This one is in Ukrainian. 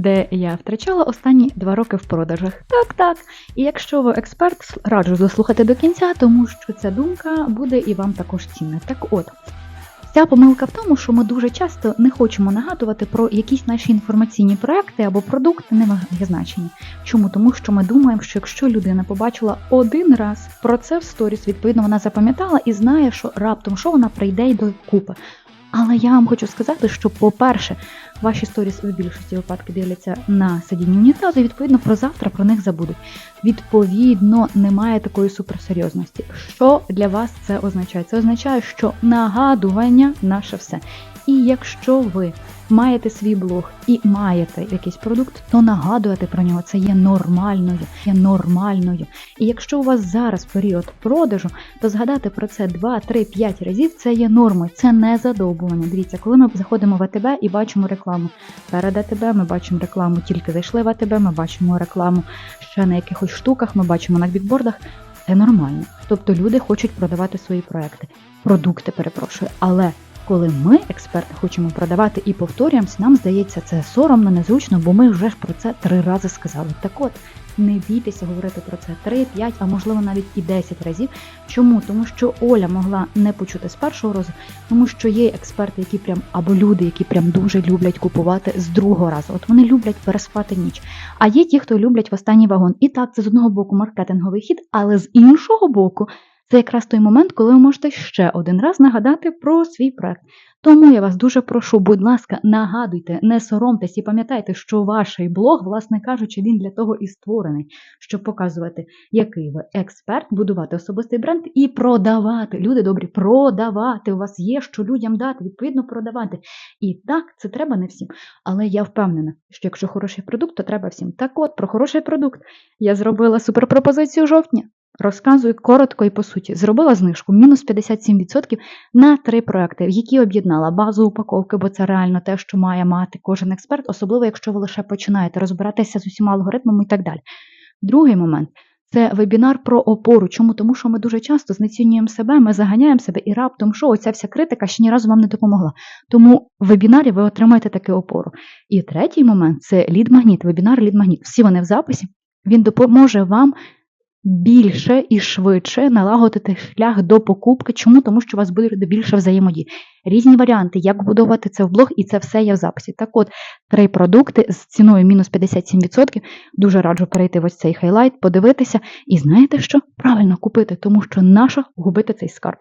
де я втрачала останні два роки в продажах. Так, так. І якщо ви експерт, раджу заслухати до кінця, тому що ця думка буде і вам також цінна. Так от. Ця помилка в тому, що ми дуже часто не хочемо нагадувати про якісь наші інформаційні проекти або продукти не має значення. Чому? Тому що ми думаємо, що якщо людина побачила один раз про це в сторіс, відповідно вона запам'ятала і знає, що раптом що вона прийде й до купи. Але я вам хочу сказати, що, по-перше, ваші сторіс у більшості випадків дивляться на сидінні унітазу, і відповідно про завтра про них забудуть. Відповідно, немає такої суперсерйозності. Що для вас це означає? Це означає, що нагадування наше все. І якщо ви маєте свій блог і маєте якийсь продукт, то нагадувати про нього це є нормальною, є нормальною. І якщо у вас зараз період продажу, то згадати про це 2, 3, 5 разів це є нормою, це не задовбування. Дивіться, коли ми заходимо в АТБ і бачимо рекламу перед АТБ, ми бачимо рекламу, тільки зайшли в АТБ, ми бачимо рекламу ще на якихось штуках, ми бачимо на бікбордах. Це нормально. Тобто люди хочуть продавати свої проекти, продукти, перепрошую, але коли ми, експерти, хочемо продавати і повторюємося, нам здається, це соромно, незручно, бо ми вже ж про це три рази сказали. Так от, не бійтеся говорити про це 3, 5, а можливо навіть і 10 разів. Чому? Тому що Оля могла не почути з першого разу, тому що є експерти, які прям або люди, які прям дуже люблять купувати з другого разу. От вони люблять переспати ніч. А є ті, хто люблять в останній вагон. І так, це з одного боку маркетинговий хід, але з іншого боку. Це якраз той момент, коли ви можете ще один раз нагадати про свій проект. Тому я вас дуже прошу, будь ласка, нагадуйте, не соромтесь і пам'ятайте, що ваш блог, власне кажучи, він для того і створений, щоб показувати, який ви експерт, будувати особистий бренд і продавати. Люди добрі, продавати. У вас є що людям дати, відповідно, продавати. І так, це треба не всім. Але я впевнена, що якщо хороший продукт, то треба всім. Так от, про хороший продукт. Я зробила суперпропозицію жовтня. Розказую коротко і по суті. Зробила знижку мінус 57% на три проекти, які об'єднала базу упаковки, бо це реально те, що має мати кожен експерт, особливо якщо ви лише починаєте розбиратися з усіма алгоритмами і так далі. Другий момент це вебінар про опору. Чому? Тому що ми дуже часто знецінюємо себе, ми заганяємо себе і раптом, що оця вся критика ще ні разу вам не допомогла. Тому в вебінарі ви отримаєте таку опору. І третій момент це лід-магніт, вебінар лід-магніт. Всі вони в записі. Він допоможе вам більше і швидше налагодити шлях до покупки. Чому? Тому що у вас буде більше взаємодії. Різні варіанти, як будувати це в блог, і це все є в записі. Так от, три продукти з ціною мінус 57%. Дуже раджу перейти в ось цей хайлайт, подивитися. І знаєте що? Правильно купити, тому що наша губити цей скарб.